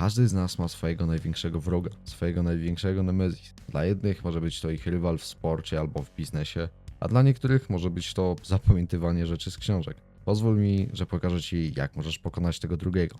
każdy z nas ma swojego największego wroga, swojego największego nemezis. Dla jednych może być to ich rywal w sporcie albo w biznesie, a dla niektórych może być to zapamiętywanie rzeczy z książek. Pozwól mi, że pokażę Ci, jak możesz pokonać tego drugiego.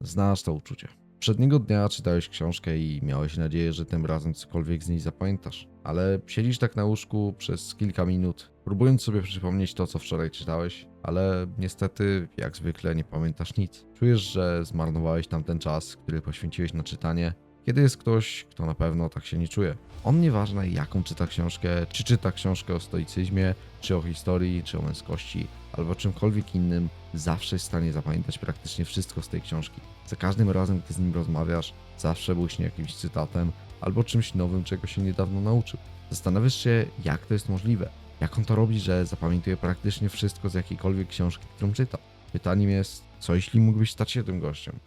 Znasz to uczucie. Przedniego dnia czytałeś książkę i miałeś nadzieję, że tym razem cokolwiek z niej zapamiętasz, ale siedzisz tak na łóżku przez kilka minut, próbując sobie przypomnieć to, co wczoraj czytałeś, ale niestety, jak zwykle, nie pamiętasz nic. Czujesz, że zmarnowałeś tamten czas, który poświęciłeś na czytanie, kiedy jest ktoś, kto na pewno tak się nie czuje. On nieważne jaką czyta książkę, czy czyta książkę o stoicyzmie, czy o historii, czy o męskości, albo czymkolwiek innym, zawsze jest w stanie zapamiętać praktycznie wszystko z tej książki. Za każdym razem, gdy z nim rozmawiasz, zawsze błyśnie jakimś cytatem albo czymś nowym, czego się niedawno nauczył. Zastanawiasz się, jak to jest możliwe. Jak on to robi, że zapamiętuje praktycznie wszystko z jakiejkolwiek książki, którą czyta. Pytaniem jest, co jeśli mógłbyś stać się tym gościem?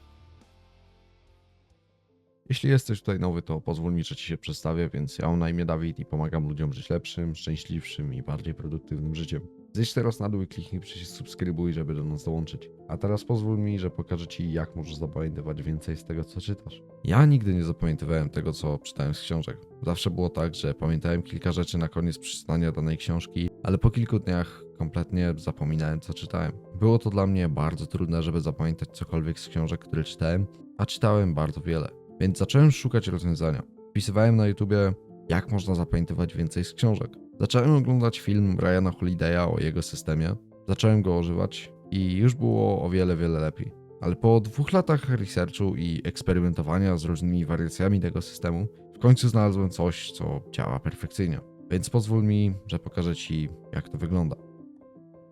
Jeśli jesteś tutaj nowy, to pozwól mi, że ci się przedstawię, więc ja mam na imię Dawid i pomagam ludziom żyć lepszym, szczęśliwszym i bardziej produktywnym życiem. Zejdź teraz na dół i kliknij przycisk subskrybuj, żeby do nas dołączyć. A teraz pozwól mi, że pokażę ci, jak możesz zapamiętywać więcej z tego, co czytasz. Ja nigdy nie zapamiętywałem tego, co czytałem z książek. Zawsze było tak, że pamiętałem kilka rzeczy na koniec przeczytania danej książki, ale po kilku dniach kompletnie zapominałem, co czytałem. Było to dla mnie bardzo trudne, żeby zapamiętać cokolwiek z książek, które czytałem, a czytałem bardzo wiele. Więc zacząłem szukać rozwiązania. Wpisywałem na YouTubie, jak można zapamiętywać więcej z książek. Zacząłem oglądać film Ryana Holiday'a o jego systemie, zacząłem go używać i już było o wiele, wiele lepiej. Ale po dwóch latach researchu i eksperymentowania z różnymi wariacjami tego systemu, w końcu znalazłem coś, co działa perfekcyjnie. Więc pozwól mi, że pokażę Ci, jak to wygląda.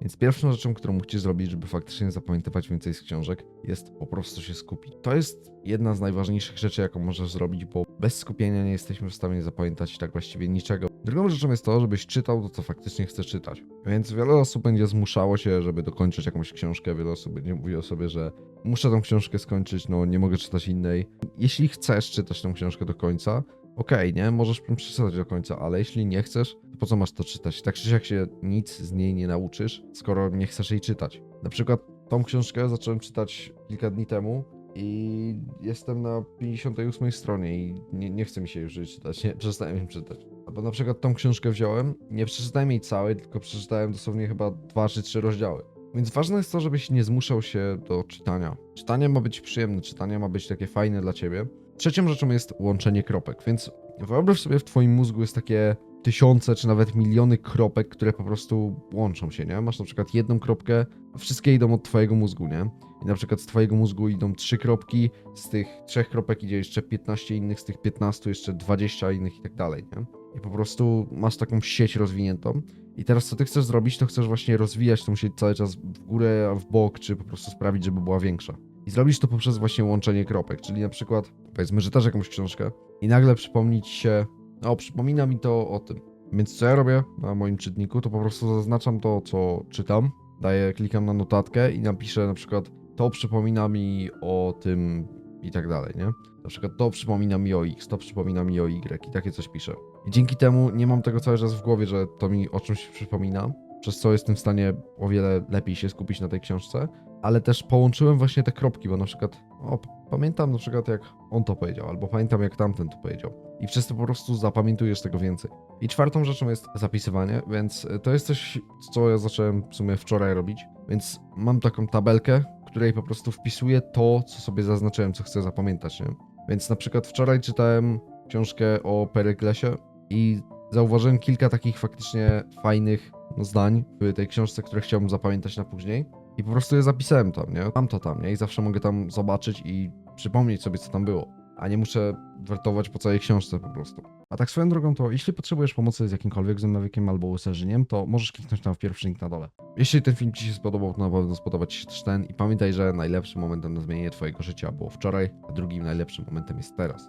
Więc pierwszą rzeczą, którą musisz zrobić, żeby faktycznie zapamiętywać więcej z książek, jest po prostu się skupić. To jest jedna z najważniejszych rzeczy, jaką możesz zrobić, bo bez skupienia nie jesteśmy w stanie zapamiętać tak właściwie niczego. Drugą rzeczą jest to, żebyś czytał to, co faktycznie chce czytać. Więc wiele osób będzie zmuszało się, żeby dokończyć jakąś książkę, wiele osób będzie mówiło sobie, że muszę tą książkę skończyć, no nie mogę czytać innej. Jeśli chcesz czytać tą książkę do końca, okej, nie, możesz przeczytać do końca, ale jeśli nie chcesz, po co masz to czytać? Tak czy siak się nic z niej nie nauczysz, skoro nie chcesz jej czytać. Na przykład tą książkę zacząłem czytać kilka dni temu i jestem na 58 stronie i nie, nie chce mi się już jej czytać, nie, przestałem ją czytać. Albo na przykład tą książkę wziąłem, nie przeczytałem jej całej, tylko przeczytałem dosłownie chyba dwa czy trzy rozdziały. Więc ważne jest to, żebyś nie zmuszał się do czytania. Czytanie ma być przyjemne, czytanie ma być takie fajne dla ciebie. Trzecią rzeczą jest łączenie kropek, więc wyobraź sobie w twoim mózgu jest takie tysiące czy nawet miliony kropek, które po prostu łączą się, nie? Masz na przykład jedną kropkę, a wszystkie idą od twojego mózgu, nie? I na przykład z twojego mózgu idą trzy kropki, z tych trzech kropek idzie jeszcze 15 innych, z tych 15 jeszcze 20 innych i tak dalej, nie? I po prostu masz taką sieć rozwiniętą. I teraz co ty chcesz zrobić, to chcesz właśnie rozwijać tą sieć cały czas w górę, a w bok, czy po prostu sprawić, żeby była większa. I zrobisz to poprzez właśnie łączenie kropek, czyli na przykład powiedzmy, że też jakąś książkę i nagle przypomnieć się, o, przypomina mi to o tym. Więc co ja robię na moim czytniku, to po prostu zaznaczam to, co czytam, daję, klikam na notatkę i napiszę na przykład to przypomina mi o tym i tak dalej, nie? Na przykład to przypomina mi o X, to przypomina mi o Y i takie coś piszę. I dzięki temu nie mam tego cały czas w głowie, że to mi o czymś przypomina, przez co jestem w stanie o wiele lepiej się skupić na tej książce, ale też połączyłem właśnie te kropki, bo na przykład, o, pamiętam na przykład jak on to powiedział, albo pamiętam jak tamten to powiedział. I przez to po prostu zapamiętujesz tego więcej. I czwartą rzeczą jest zapisywanie, więc y, to jest coś, co ja zacząłem w sumie wczoraj robić. Więc mam taką tabelkę, w której po prostu wpisuję to, co sobie zaznaczyłem, co chcę zapamiętać, nie? Więc na przykład wczoraj czytałem książkę o Peryklesie i zauważyłem kilka takich faktycznie fajnych zdań w tej książce, które chciałbym zapamiętać na później. I po prostu je zapisałem tam, nie? Mam to tam, nie? I zawsze mogę tam zobaczyć i przypomnieć sobie, co tam było. A nie muszę wertować po całej książce po prostu. A tak swoją drogą, to jeśli potrzebujesz pomocy z jakimkolwiek złym albo userzeniem, to możesz kliknąć tam w pierwszy link na dole. Jeśli ten film Ci się spodobał, to na pewno spodoba Ci się też ten. I pamiętaj, że najlepszym momentem na zmienienie Twojego życia było wczoraj, a drugim najlepszym momentem jest teraz.